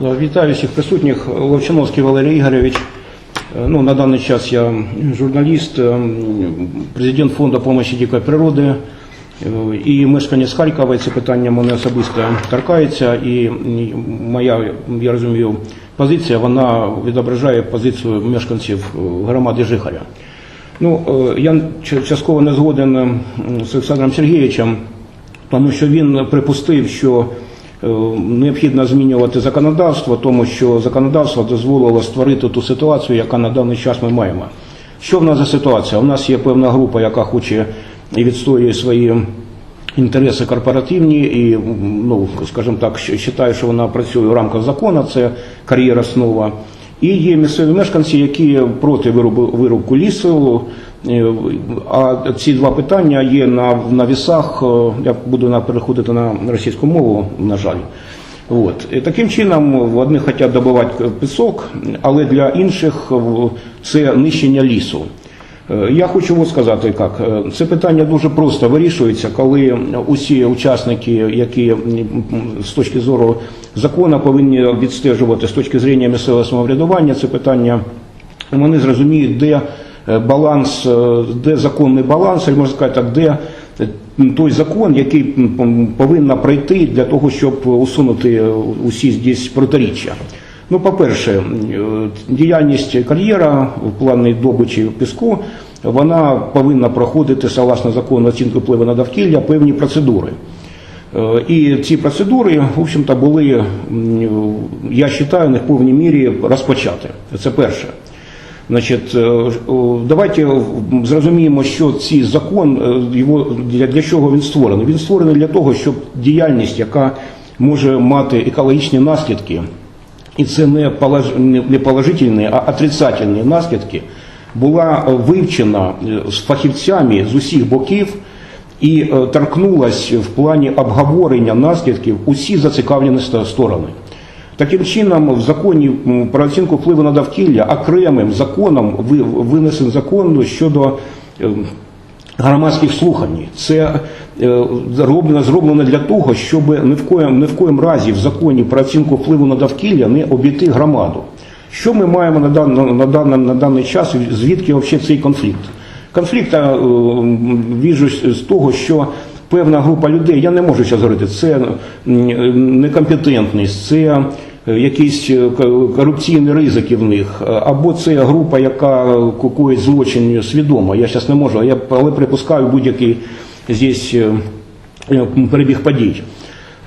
Вітаю всіх присутніх. Ловчановський Валерій Ігорович. Е, Ну, на даний час я журналіст, е, президент фонду допомоги дикої природи е, і мешканець Харкова. Це питання мене особисто торкається. І моя, я розумію, позиція вона відображає позицію мешканців е, громади Жихаря. Ну, е, я частково не згоден з Олександром Сергійовичем, тому що він припустив, що е, необхідно змінювати законодавство, тому що законодавство дозволило створити ту ситуацію, яка на даний час ми маємо. Що в нас за ситуація? У нас є певна група, яка хоче і відстоює свої інтереси корпоративні і, ну, скажімо так, вважає, що вона працює в рамках закону, це кар'єра основа. І є місцеві мешканці, які проти вирубу, вирубку лісу. Е, А ці два питання є на, на вісах. е, Я буду переходити на російську мову, на жаль. От. Таким чином в одних хочуть добувати пісок, але для інших це нищення лісу. Е, Я хочу от сказати, як Е, це питання дуже просто вирішується, коли усі учасники, які з точки зору закону повинні відстежувати з точки зору місцевого самоврядування, це питання вони зрозуміють, де е, баланс, е, де законний баланс, можна сказати так, де е, той закон, який повинна пройти для того, щоб усунути е, усі здесь протиріччя. Ну, по-перше, е, діяльність кар'єра в плані добичі піску, вона повинна проходити, согласно закону оцінки впливу на довкілля, певні процедури. Е, І ці процедури, в общем-то, були, я вважаю, не в повній мірі розпочати. Це перше. Значить, е, давайте зрозуміємо, що цей закон, е, його, для, для чого він створений. Він створений для того, щоб діяльність, яка може мати екологічні наслідки, і це не, полож, не, положительні, а отрицательні наслідки, була вивчена е, з фахівцями з усіх боків і торкнулась в плані обговорення наслідків усі зацікавлені сторони. Таким чином, в законі про оцінку впливу на довкілля окремим законом ви- винесен закон щодо е, громадських слухань. Це е, зроблено, зроблено для того, щоб ні в коєм, ні в коєм разі в законі про оцінку впливу на довкілля не обійти громаду. Що ми маємо на, дан, на, на, даний, на даний час, звідки взагалі цей конфлікт? Конфлікт е, віжу з того, що певна група людей, я не можу зараз говорити, це некомпетентність, це е, якісь е, корупційні ризики в них, е, або це група, яка кукує злочин свідомо. Я зараз не можу, я, але припускаю будь-який здесь перебіг подій.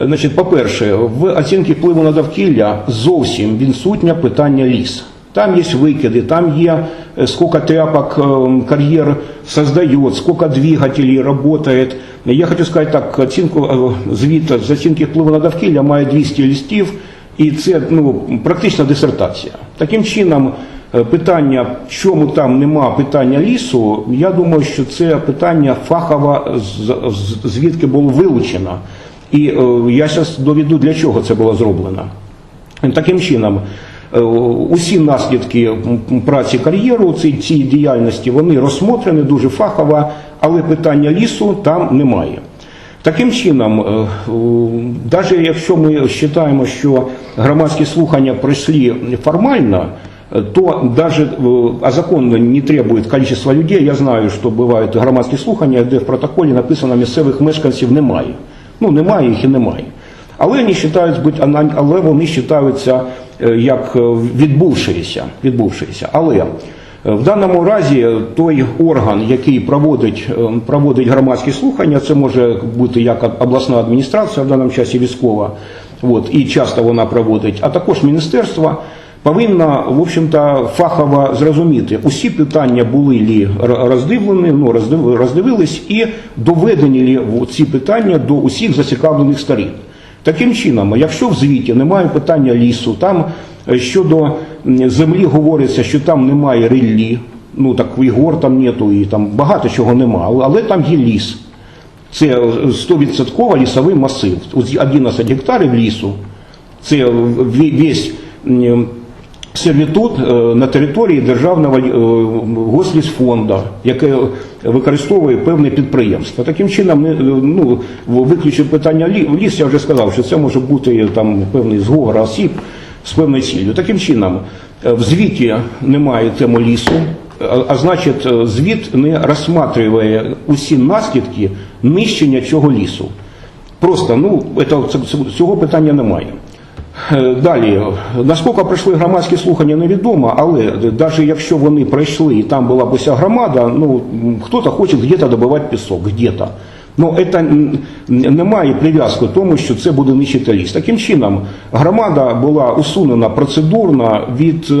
Значить, по-перше, в оцінці впливу на довкілля зовсім відсутнє питання ліс. Там є викиди, там є е, сколько тряпок е, кар'єр создає, сколько двигателей работает. Я хочу сказати так, оцінку е, звіт з впливу на довкілля має 200 листів, і це ну, практична дисертація. Таким чином, питання, чому там нема питання лісу, я думаю, що це питання фахово звідки було вилучено. І я зараз доведу, для чого це було зроблено. Таким чином, усі наслідки праці кар'єру цій діяльності вони розсмотрені дуже фахово, але питання лісу там немає. Таким чином, навіть якщо ми вважаємо, що громадські слухання пройшли формально, э, то э, а закон не требует количества людей, я знаю, що бувають громадські слухання, де в протоколі написано місцевих мешканців немає. Ну, немає їх і немає. Але вони вважають, бути- але вони вважаються е, як е, відбувшися. відбувшися. Але е, в даному разі той орган, який проводить, проводить громадські слухання, це може бути як обласна адміністрація, в даному часі військова, от, і часто вона проводить, а також міністерство. Повинна, в общем-то, фахово зрозуміти, усі питання були лі роздивлені, ну, роздивились і доведені лі ці питання до усіх зацікавлених сторін. Таким чином, якщо в звіті немає питання лісу, там е, щодо землі говориться, що там немає ріллі, ну так і гор там нету, і там багато чого немає, але- там є ліс. Це е, 100% лісовий масив. 11 гектарів лісу. Це весь сервітут е, на території державного е, гослісфонду, яке використовує певне підприємство. Таким чином, не- ну, виключив питання лі- ліс, я вже сказав, що це може бути там певний зговор осіб. з певною ціллю. Таким чином, е, в звіті немає теми лісу, а, значить, е, звіт не розсматриває усі наслідки нищення цього лісу. Просто ну, это, цього питання немає. Е, Далі, наскільки пройшли громадські слухання, невідомо, але навіть якщо вони пройшли і там була б уся громада, ну хтось хоче где-то добивати пісок, где-то. Ну, це м, не має прив'язки тому, що це буде нищити ліс. Таким чином, громада була усунена процедурно від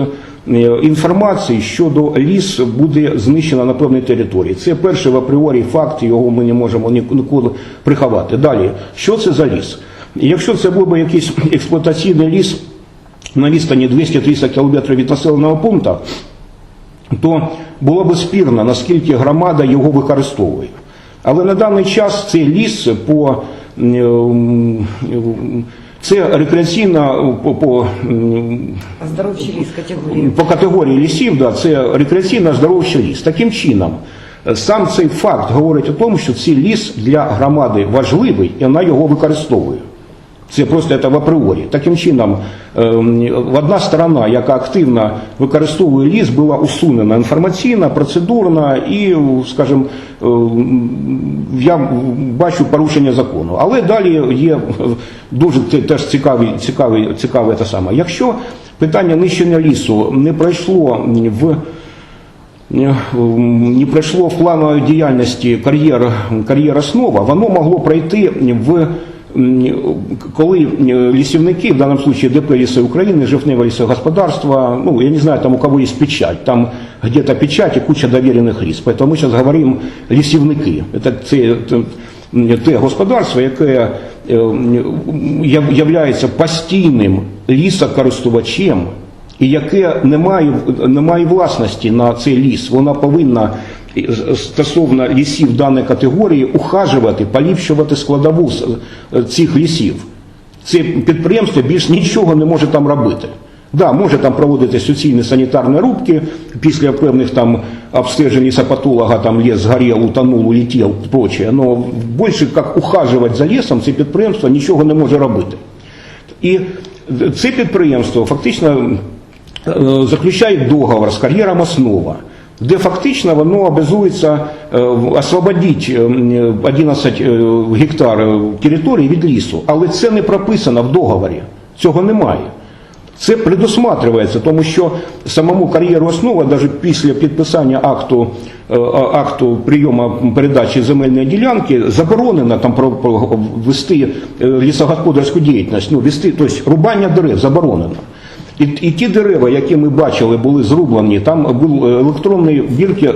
е, інформації щодо ліс буде знищена на певній території. Це перший в апріорі факт, його ми не можемо ні- ніколи приховати. Далі, що це за ліс? Якщо це був би якийсь експлуатаційний ліс на відстані 200-300 км від населеного пункту, то було б спірно, наскільки громада його використовує. Але на даний час цей ліс по це рекреаційна по, по, ліс категорії. по категорії лісів, да, це рекреаційно здоровчий ліс. Таким чином, сам цей факт говорить о тому, що цей ліс для громади важливий і вона його використовує. Це просто це в апріорі. Таким чином, ем, одна сторона, яка активно використовує ліс, була усунена інформаційно, процедурно і, скажімо, ем, я бачу порушення закону. Але далі є дуже теж цікаві, цікаві, цікаве те саме. Якщо питання нищення лісу не пройшло в не пройшло в плановій діяльності кар'єр, основа, воно могло пройти в коли лісівники, в данном случае ДП «Ліси України», Жовтневе лісогосподарство, ну, я не знаю, там у кого есть печать, там где-то печать и куча доверенных лиц. Поэтому зараз говоримо лісівники. Це, це, те- те господарство, яке е, являється постійним лісокористувачем і яке не має, не має власності на цей ліс, вона повинна стосовно лісів даної категорії ухажувати, поліпшувати складову е, цих лісів. Це підприємство більш нічого не може там робити. Да, може там проводити суцільні санітарні рубки після певних там обстежень лісопатолога, там ліс згорів, утонув, улетів, прочее. Но більше як ухажувати за лісом, це підприємство нічого не може робити. І це підприємство фактично е, заключає договор з кар'єром «Основа», де фактично воно обязується е, освободити е, 11 е, гектар е, території від лісу. Але це не прописано в договорі. Цього немає. Це предусматривається, тому що самому кар'єру основа, навіть після підписання акту, акту прийому передачі земельної ділянки, заборонено там вести лісогосподарську діяльність, ну, вести, тобто рубання дерев заборонено. І, і ті дерева, які ми бачили, були зрублені, там був електронний бірки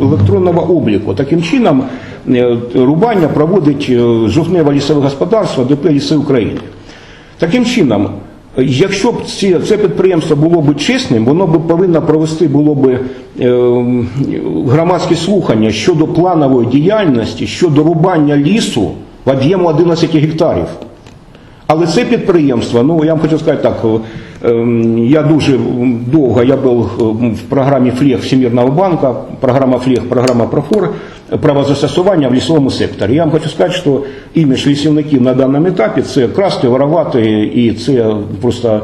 електронного обліку. Таким чином е, рубання проводить е, жовтневе лісове господарство ДП «Ліси України». Таким чином, якщо б ці, це підприємство було б чесним, воно б повинно провести було б е, громадські слухання щодо планової діяльності, щодо рубання лісу в об'єму 11 гектарів. Але це підприємство, ну я вам хочу сказати так, е, я дуже довго я був е, в програмі ФЛЕГ Всемирного банка, програма ФЛЕГ, програма ПРОФОР, правозастосування в лісовому секторі. Я вам хочу сказати, що імідж лісівників на даному етапі це красти, воровати, і це просто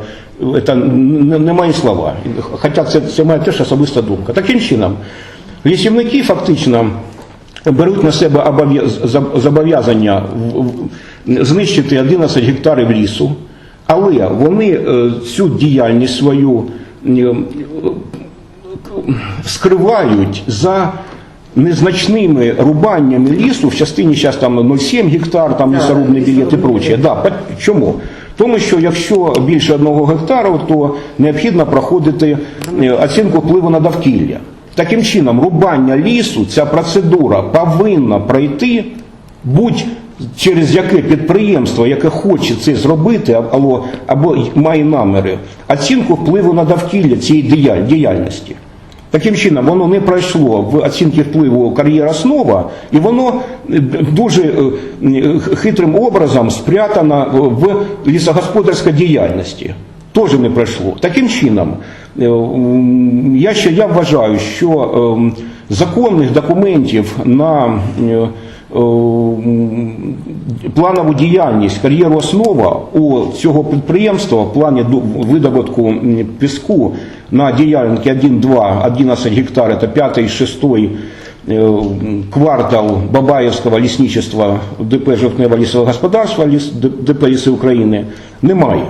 це не- немає слова. Хоча це, це моя теж особиста думка. Таким чином, лісівники фактично беруть на себе зобов'язання знищити 11 гектарів лісу, але вони е, цю діяльність свою е, скривають за незначними рубаннями лісу в частині зараз там 0,7 гектар, там лісорубний білет і прочее. Да, чому? Тому що якщо більше одного гектару, то необхідно проходити е, оцінку впливу на довкілля. Таким чином, рубання лісу, ця процедура повинна пройти будь через яке підприємство, яке хоче це зробити, або, або має наміри, оцінку впливу на довкілля цієї діяльності. Таким чином, воно не пройшло в оцінки впливу кар'єра основа, і воно е, дуже е, хитрим образом спрятано в лісогосподарській діяльності. Теж не пройшло. Таким чином, е, я ще я вважаю, що е, законних документів на планову діяльність, кар'єру основа у цього підприємства в плані видобутку піску на ділянки 1-2, 11 гектар, це 5 6 е, квартал Бабаєвського лісничества ДП Жовтневе лісове господарство ліс- ДП Ліси України немає.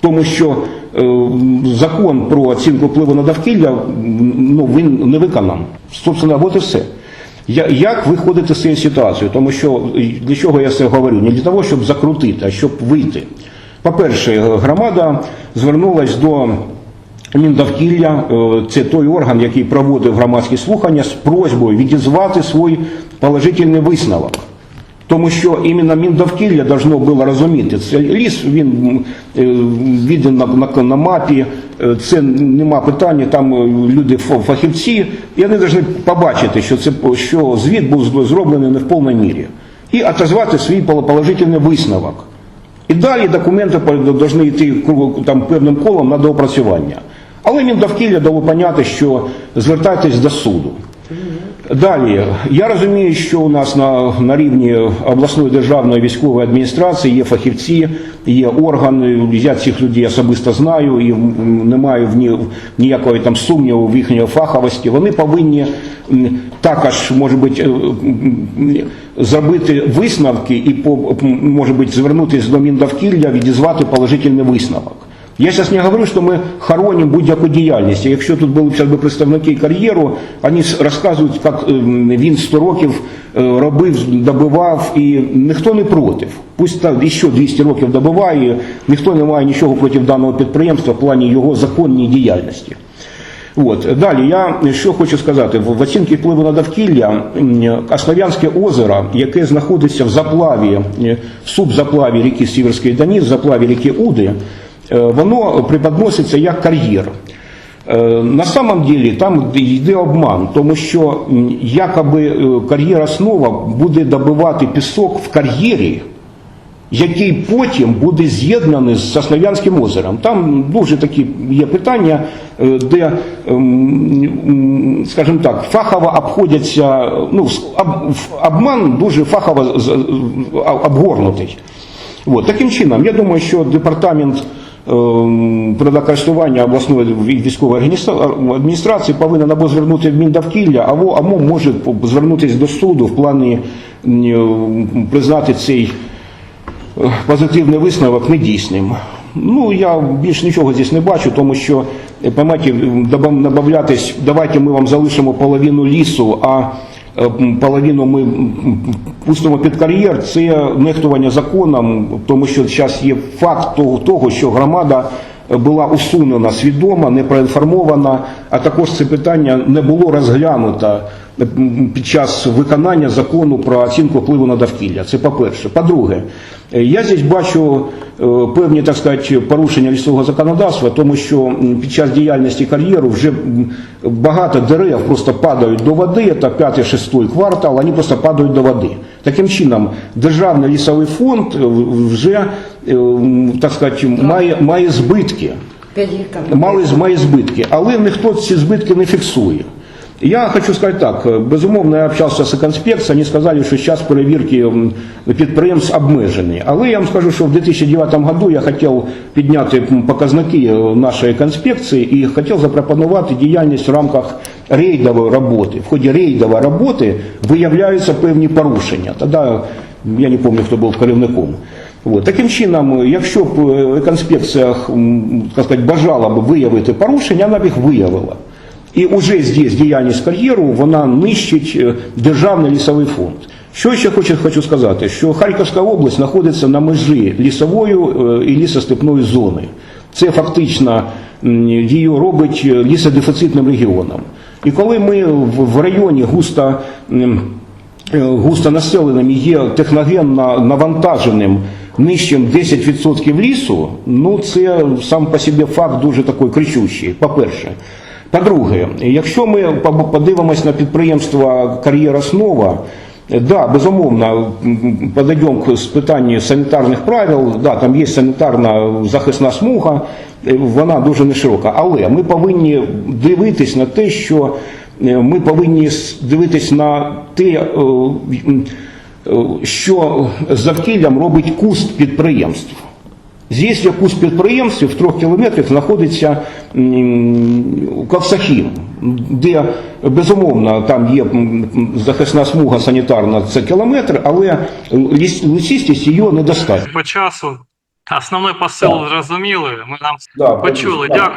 Тому що е, закон про оцінку впливу на довкілля ну, він не виконан. Собственно, от і все. Як виходити з цієї ситуації? Тому що е, для чого я це говорю? Не для того, щоб закрутити, а щоб вийти. По-перше, громада звернулася до Міндовкілля, е, це той орган, який проводив громадські слухання з просьбою відізвати свій положительний висновок. Тому що іменно Міндовкілля должно було розуміти, це ліс, він е, віден на, на, на мапі, е, це нема питання, там е, люди фахівці, і вони повинні побачити, що, це, що звіт був зроблений не в повній мірі. І отозвати свій положительний висновок. І далі документи повинні йти там, певним колом на доопрацювання. Але Міндовкілля дало поняти, що звертайтесь до суду. Далі, я розумію, що у нас на, на рівні обласної державної військової адміністрації є фахівці, є органи. Я цих людей особисто знаю і не маю в ні, ніякої там сумніву в їхньої фаховості. Вони повинні також, може бути, е, зробити висновки і може бути звернутися до Міндовкілля, відізвати положительний висновок. Я сейчас не говорю, что мы хороним будь-яку діяльність. Якщо тут були би представники кар'єру, вони розказують, як він 100 років е, робив, добивав, і ніхто не проти. Пусть так ще 200 років добиває, ніхто не має нічого проти даного підприємства в плані його законній діяльності. От. Далі я що хочу сказати. В оцінці впливу на довкілля Основ'янське озеро, яке знаходиться в заплаві, е, в субзаплаві ріки Сіверський Доніс, в заплаві ріки Уди, воно преподноситься як кар'єр. Е, На самом деле там йде обман, тому що якоби е, кар'єр основа буде добивати пісок в кар'єрі, який потім буде з'єднаний з Сослов'янським озером. Там дуже такі є питання, е, де, ем, скажімо так, фахово обходяться, ну, обман дуже фахово обгорнутий. От, таким чином, я думаю, що департамент природокористування обласної військової адміністрації повинен або звернути в Міндовкілля, або, або може звернутися до суду в плані признати цей е, позитивний висновок недійсним. Ну, я більш нічого здесь не бачу, тому що, е, понимаете, добав- добавлятись, давайте ми вам залишимо половину лісу, а е, половину ми пустимо під кар'єр, це нехтування законом, тому що зараз є факт того, що громада була усунена свідомо, не проінформована, а також це питання не було розглянуто під час виконання закону про оцінку впливу на довкілля. Це по-перше. По-друге, е, я здесь бачу е, певні так сказати, порушення лісового законодавства, тому що під час діяльності кар'єру вже багато дерев просто падають до води, це 5-6 квартал, вони просто падають до води. Таким чином, державний лісовий фонд е, вже так сказати, має, має збитки. Мали має збитки, але ніхто ці збитки не фіксує. Я хочу сказати так, безумовно, я общався з еконспекцією, вони сказали, що зараз перевірки підприємств обмежені. Але я вам скажу, що в 2009 году я хотів підняти показники е, нашої конспекції і хотів запропонувати діяльність в рамках рейдової роботи. В ході рейдової роботи виявляються певні порушення. Тоді я не пам'ятаю, хто був керівником. От. Таким чином, якщо б е, еконспекція так бажала б виявити порушення, вона б їх виявила. І вже здесь діяльність кар'єру вона нищить е, державний лісовий фонд. Що ще хочу, хочу сказати, що Харківська область знаходиться на межі лісової е, і лісостепної зони. Це фактично її робить е, лісодефіцитним регіоном. І коли ми в районі густо м, густонаселеним є техногенно навантаженим нижчим 10% лісу, ну це сам по собі факт дуже такий кричущий, по-перше. По-друге, якщо ми подивимось на підприємство «Кар'єр Основа», Да, безумовно, подойдем з питання санітарних правил. Да, там є санітарна захисна смуга, е, вона дуже не широка. Але ми повинні дивитись на те, що е, ми повинні дивитись на те, е, що з завкіллям робить куст підприємств. Здесь якусь підприємстві підприємств, в трьох кілометрах знаходиться Ковсахів, де безумовно там є захисна смуга санітарна, це кілометр, але лісістість її недостатньо. по часу. Основний посил зрозуміли. Ми нам Да, почули. Дякую.